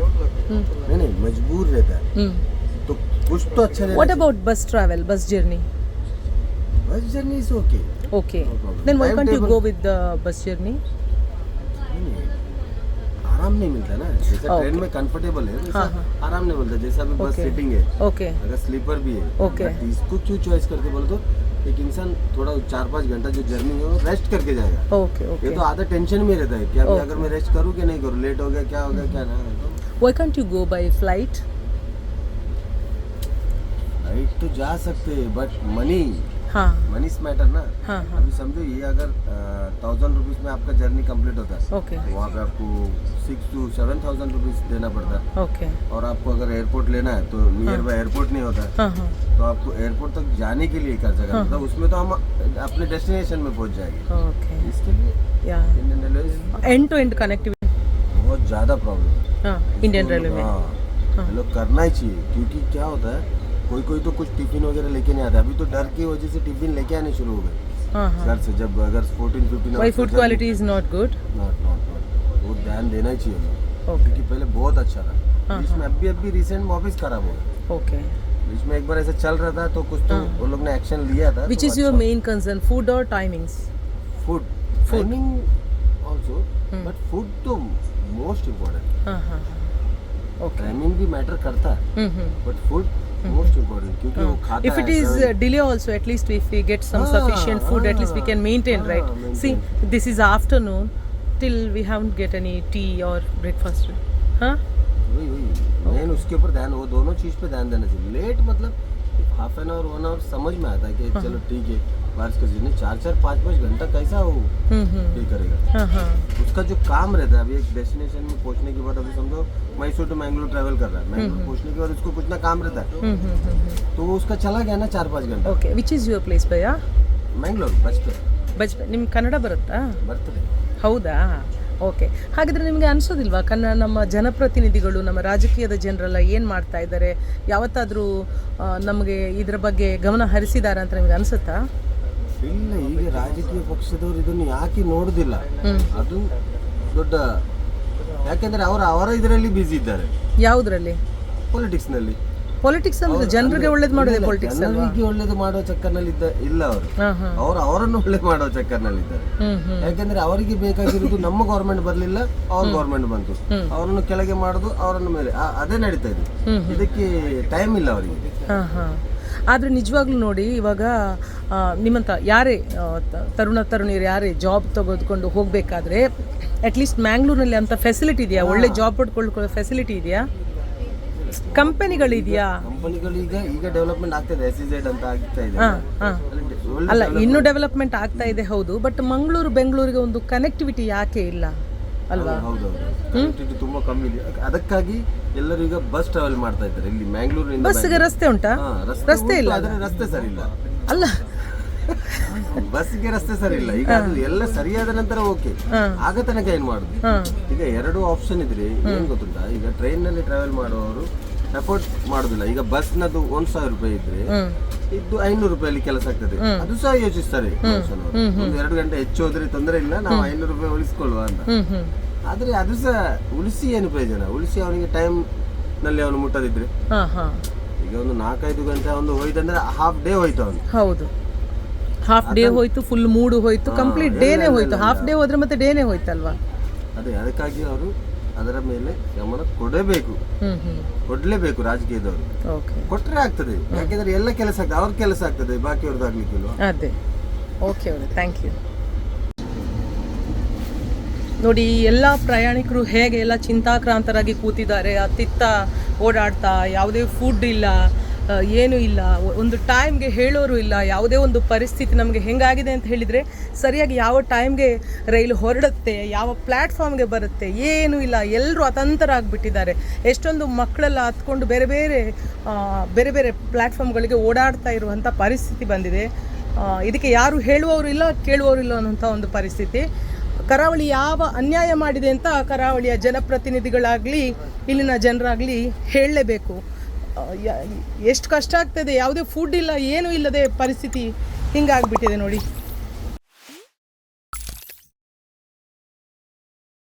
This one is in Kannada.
नहीं नहीं मजबूर रहता है। हम्म। तो कुछ तो अच्छा what about bus travel bus journey bus journey is okay okay then why can't you go with the bus journey आराम नहीं मिलता ना। जैसे Okay. ट्रेन में कंफर्टेबल है वैसा हाँ, हाँ। आराम नहीं मिलता जैसे अभी बस सीटिंग है। ओके अगर स्लीपर भी है Okay. इसको क्यों चॉइस करते बोले तो एक इंसान थोड़ा चार पाँच घंटा जो जर्नी है वो रेस्ट करके जाएगा। ओके ये ओके तो आधा टेंशन में रहता है कि अभी Okay. अगर मैं रेस्ट करूँ कि नहीं करूँ? लेट हो गया क्या हो गया क्या ना why can't you go by flight right तो जा सकते हैं बट मनी हाँ। मनी मैटर ना। हाँ हाँ। अभी समझो ये अगर थाउज़ेंड रुपीज़ में आपका जर्नी कंप्लीट होता है ओके तो वहाँ पे आपको six to seven thousand rupees देना पड़ता है। ओके और आपको अगर एयरपोर्ट लेना है तो नियर बाय एयरपोर्ट नहीं होता है। हाँ हाँ। तो आपको एयरपोर्ट तक जाने के लिए खर्चा करना हाँ। मतलब उसमें तो हम अपने डेस्टिनेशन में पहुँच जाएँगे। ओके इसके लिए या Indian railway end to end connectivity बहुत ज़्यादा प्रॉब्लम है हाँ। इंडियन रेलवे में। हाँ हाँ। लोग करना ही चाहिए क्योंकि क्या होता है कोई कोई तो कुछ टिफ़िन वगैरह लेके नहीं आता अभी तो डर की वजह से टिफ़िन लेके आने शुरू हो गए। हाँ हाँ। घर से जब अगर fourteen fifteen why food quality is not good not not not वो ध्यान देना ही चाहिए। ओके क्योंकि पहले बहुत अच्छा था हाँ, बीच में अभी अभी रिसेंट वापस खराब हो गया। ओके बीच में एक बार ऐसा चल रहा था तो कुछ तो हाँ। वो लोग ने एक्शन लिया था which is your main concern food और timings food. Timing Hmm. But food तो मोस्ट इम्पोर्टेंट टाइमिंग भी मैटर करता है. बट फ़ूड मोस्ट इम्पोर्टेंट क्योंकि वो खाता if it is delay also at least if we get some sufficient food at least we can maintain right see this is afternoon till we haven't get any tea और ब्रेकफास्ट हाँ वही वही. मेन उसके ऊपर ध्यान वो दोनों चीज़ पे ध्यान देना चाहिए. लेट मतलब Half an hour one hour समझ में आता है कि हाँ, चलो ठीक है बारिश का सीजन है चार चार पाँच पाँच घंटा कैसा वो हम्म हम्म पे करेगा हाँ हाँ उसका जो काम रहता है अभी एक डेस्टिनेशन में पहुंचने के बाद अभी समझो मैसूर टू मैंगलोर ट्रैवल कर रहा है मैंगलोर हम्म। पहुंचने के बाद उसको कुछ ना काम रहता है हम्म हम्म हम्म तो वो उसका चला गया ना चार पाँच घंटा okay which is your place bhaiya Mangalore बच पे ಬಜ್ ನಿಮ್ಗೆ ಕನ್ನಡ ಬರುತ್ತಾ बर्थडे ಹೌದಾ ಓಕೆ ಹಾಗಿದ್ರೆ ನಿಮಗೆ ಅನಿಸೋದಿಲ್ವಾ ಕನ್ನಡ ನಮ್ಮ ಜನಪ್ರತಿನಿಧಿಗಳು ನಮ್ಮ ರಾಜಕೀಯದ ಜನರೆಲ್ಲ ಏನು ಮಾಡ್ತಾ ಇದ್ದಾರೆ? ಯಾವತ್ತಾದರೂ ನಮಗೆ ಇದರ ಬಗ್ಗೆ ಗಮನ ಹರಿಸಿದ್ದಾರೆ ಅಂತ ನಿಮಗೆ ಅನಿಸುತ್ತಾ? ಇಲ್ಲ ಈಗ ರಾಜಕೀಯ ಪಕ್ಷದವರು ಇದನ್ನು ಯಾಕೆ ನೋಡುದಿಲ್ಲ? ಅದು ದೊಡ್ಡ ಯಾಕೆಂದ್ರೆ ಅವರು ಅವರ ಇದರಲ್ಲಿ ಬ್ಯುಸಿ ಇದ್ದಾರೆ. ಯಾವುದರಲ್ಲಿ? ಪೊಲಿಟಿಕ್ಸ್ನಲ್ಲಿ. ಪೊಲಿಟಿಕ್ಸ್ ಅಂದ್ರೆ ಜನರಿಗೆ ಒಳ್ಳೇದು ಮಾಡೋದೇ ಪೊಲಿಟಿಕ್ಸ್ ಜನರಿಗೆ ಒಳ್ಳೇದು ಮಾಡೋ ಚಕ್ಕರ್ನಲ್ಲಿ ಇಲ್ಲ ಅವರು. ಅವರು ಅವರನ್ನು ಒಳ್ಳೇದು ಮಾಡೋ ಚಕ್ಕರ್ನಲ್ಲಿ ಇದ್ದಾರೆ ಯಾಕೆಂದ್ರೆ ಅವರಿಗೆ ಬೇಕಾಗಿರೋದು ನಮ್ಮ ಗೌರ್ಮೆಂಟ್ ಬರಲಿಲ್ಲ ಅವ್ರ ಗೌರ್ಮೆಂಟ್ ಬಂತು. ಅವರನ್ನು ಕೆಳಗೆ ಮಾಡೋದು ಅವರನ್ನು ಮೇಲೆ. ಅದೇ ನಡೀತಾ ಇದೆ. ಇದಕ್ಕೆ ಟೈಮ್ ಇಲ್ಲ ಅವರಿಗೆ. ಹಾ ಹಾ. ಆದರೆ ನಿಜವಾಗ್ಲೂ ನೋಡಿ ಇವಾಗ ನಿಮ್ಮಂತ ನಿಮ್ಮಂಥ ಯಾರೇ ತರುಣ ತರುಣಿಯರು ಯಾರೇ ಜಾಬ್ ತೆಗೆದುಕೊಂಡು ಹೋಗಬೇಕಾದ್ರೆ ಅಟ್ಲೀಸ್ಟ್ ಮ್ಯಾಂಗ್ಳೂರ್ನಲ್ಲಿ ಅಂತ ಫೆಸಿಲಿಟಿ ಇದೆಯಾ? ಒಳ್ಳೆ ಜಾಬ್ ಪಡ್ಕೊಳ್ಳೋ ಫೆಸಿಲಿಟಿ ಇದೆಯಾ? ಕಂಪನಿಗಳಿದೆಯಾ? ಕಂಪನಿಗಳು ಈಗ ಡೆವಲಪ್ಮೆಂಟ್ ಆಗ್ತಾ ಎಸ್ ಇ ಅಂತ ಆಗ್ತಾ ಇದೆ. ಅಲ್ಲಿ ಇನ್ನೂ ಡೆವಲಪ್ಮೆಂಟ್ ಆಗ್ತಾ ಇದೆ ಹೌದು ಬಟ್ ಮಂಗಳೂರು ಬೆಂಗಳೂರಿಗೆ ಒಂದು ಕನೆಕ್ಟಿವಿಟಿ ಯಾಕೆ ಇಲ್ಲ ಅಲ್ವಾ? ಹೌದು ತುಂಬಾ ಕಮ್ಮಿ ಇದೆ. ಅದಕ್ಕಾಗಿ ಎಲ್ಲರೂ ಈಗ ಬಸ್ ಟ್ರಾವೆಲ್ ಮಾಡ್ತಾ ಇದ್ದಾರೆ. ಇಲ್ಲಿ ಮ್ಯಾಂಗ್ಳೂರಿನಿಂದ ಬಸ್ಗೆ ರಸ್ತೆ ಉಂಟಾ? ರಸ್ತೆ ಇಲ್ಲ. ರಸ್ತೆ ಸರಿ ಇಲ್ಲ ಅಲ್ಲ ಬಸ್ಗೆ ರಸ್ತೆ ಸರಿ ಇಲ್ಲ ಈಗ ಅದು ಎಲ್ಲ ಸರಿಯಾದ ನಂತರ ಓಕೆ ಆಗ ತನಕ ಏನ್ ಮಾಡುದು? ಈಗ ಎರಡು ಆಪ್ಷನ್ ಇದ್ರೆ ಏನ್ ಗೊತ್ತುಂಟಾ? ಈಗ ಟ್ರೈನ್ನಲ್ಲಿ ಟ್ರಾವೆಲ್ ಮಾಡುವವರು ಸಪೋರ್ಟ್ ಮಾಡುದಿಲ್ಲ. ಈಗ ಬಸ್ ನದು ಒಂದ್ ಸಾವಿರ ರೂಪಾಯಿ ಇದ್ರೆ ಇದು ಐನೂರು ರೂಪಾಯಲ್ಲಿ ಕೆಲಸ ಆಗ್ತದೆ. ಅದು ಸಹ ಯೋಚಿಸ್ತಾರೆ. ಒಂದು ಎರಡು ಗಂಟೆ ಹೆಚ್ಚು ಹೋದ್ರೆ ತೊಂದರೆ ಇಲ್ಲ ನಾವು ಐನೂರು ರೂಪಾಯಿ ಉಳಿಸ್ಕೊಳ್ಳುವ ಅಂತ. ಆದ್ರೆ ಅದು ಸಹ ಉಳಿಸಿ ಏನು ಪ್ರಯೋಜನ? ಉಳಿಸಿ ಅವನಿಗೆ ಟೈಮ್ನಲ್ಲಿ ಅವನು ಮುಟ್ಟದಿದ್ರೆ. ಈಗ ಒಂದು ನಾಲ್ಕೈದು ಗಂಟೆ ಒಂದು ಹೋಯ್ತಂದ್ರೆ ಹಾಫ್ ಡೇ ಹೋಯ್ತು ಅವನು. ಹೌದು. ಹಾಫ್ ಡೇ ಹೋಯ್ತು ಫುಲ್ ಮೂಡ್ ಹೋಯ್ತು ಕಂಪ್ಲೀಟ್ ಡೇನೇ ಹೋಯ್ತು. ಹಾಫ್ ಡೇ ಹೋದ್ರೆ ಮತ್ತೆ ಡೇನೇ ಹೋಯ್ತಲ್ವಾ? ಅದೇ ಅದಕ್ಕಾಗಿ ಅವರು ಅದರ ಮೇಲೆ ಗಮನ ಕೊಡಬೇಕು. ಕೊಡ್ಲೇಬೇಕು ರಾಜಕೀಯದವರು. ಓಕೆ ಕೊಟ್ರೆ ಆಗ್ತದೆ. ಯಾಕೆಂದ್ರೆ ಎಲ್ಲ ಕೆಲಸ ಆಗ್ತದೆ ಅವ್ರ ಕೆಲಸ ಆಗ್ತದೆ ಬಾಕಿಯವ್ರದ್ದು ಆಗ್ಲಿಕ್ಕಿಲ್ಲ ಅದೇ. ಓಕೆ ಅವರೇ ಥ್ಯಾಂಕ್ ಯು ನೋಡಿ ಎಲ್ಲ ಪ್ರಯಾಣಿಕರು ಹೇಗೆ ಎಲ್ಲ ಚಿಂತಾಕ್ರಾಂತರಾಗಿ ಕೂತಿದ್ದಾರೆ ಅತ್ತಿತ್ತ ಓಡಾಡ್ತಾ ಯಾವುದೇ ಫುಡ್ ಇಲ್ಲ ಏನೂ ಇಲ್ಲ. ಒಂದು ಟೈಮ್ಗೆ ಹೇಳೋರು ಇಲ್ಲ. ಯಾವುದೇ ಒಂದು ಪರಿಸ್ಥಿತಿ ನಮಗೆ ಹೆಂಗಾಗಿದೆ ಅಂತ ಹೇಳಿದರೆ ಸರಿಯಾಗಿ ಯಾವ ಟೈಮ್ಗೆ ರೈಲು ಹೊರಡುತ್ತೆ, ಯಾವ ಪ್ಲ್ಯಾಟ್ಫಾರ್ಮ್ಗೆ ಬರುತ್ತೆ, ಏನೂ ಇಲ್ಲ. ಎಲ್ಲರೂ ಅತಂತರಾಗಿಬಿಟ್ಟಿದ್ದಾರೆ ಎಷ್ಟೊಂದು ಮಕ್ಕಳೆಲ್ಲ ಹತ್ಕೊಂಡು ಬೇರೆ ಬೇರೆ ಬೇರೆ ಬೇರೆ ಪ್ಲ್ಯಾಟ್ಫಾರ್ಮ್ಗಳಿಗೆ ಓಡಾಡ್ತಾ ಇರುವಂಥ ಪರಿಸ್ಥಿತಿ ಬಂದಿದೆ. ಇದಕ್ಕೆ ಯಾರು ಹೇಳುವವರು ಇಲ್ಲ, ಕೇಳುವವರು ಇಲ್ಲ ಅನ್ನೋಂಥ ಒಂದು ಪರಿಸ್ಥಿತಿ. ಕರಾವಳಿ ಯಾವ ಅನ್ಯಾಯ ಮಾಡಿದೆ ಅಂತ ಕರಾವಳಿಯ ಜನಪ್ರತಿನಿಧಿಗಳಾಗಲಿ, ಇಲ್ಲಿನ ಜನರಾಗಲಿ ಹೇಳಲೇಬೇಕು. ಎಷ್ಟು ಕಷ್ಟ ಆಗ್ತದೆ? ಯಾವುದೇ ಫುಡ್ ಇಲ್ಲ ಏನೂ ಇಲ್ಲದೆ ಪರಿಸ್ಥಿತಿ ಹಿಂಗಾಗ್ಬಿಟ್ಟಿದೆ ನೋಡಿ.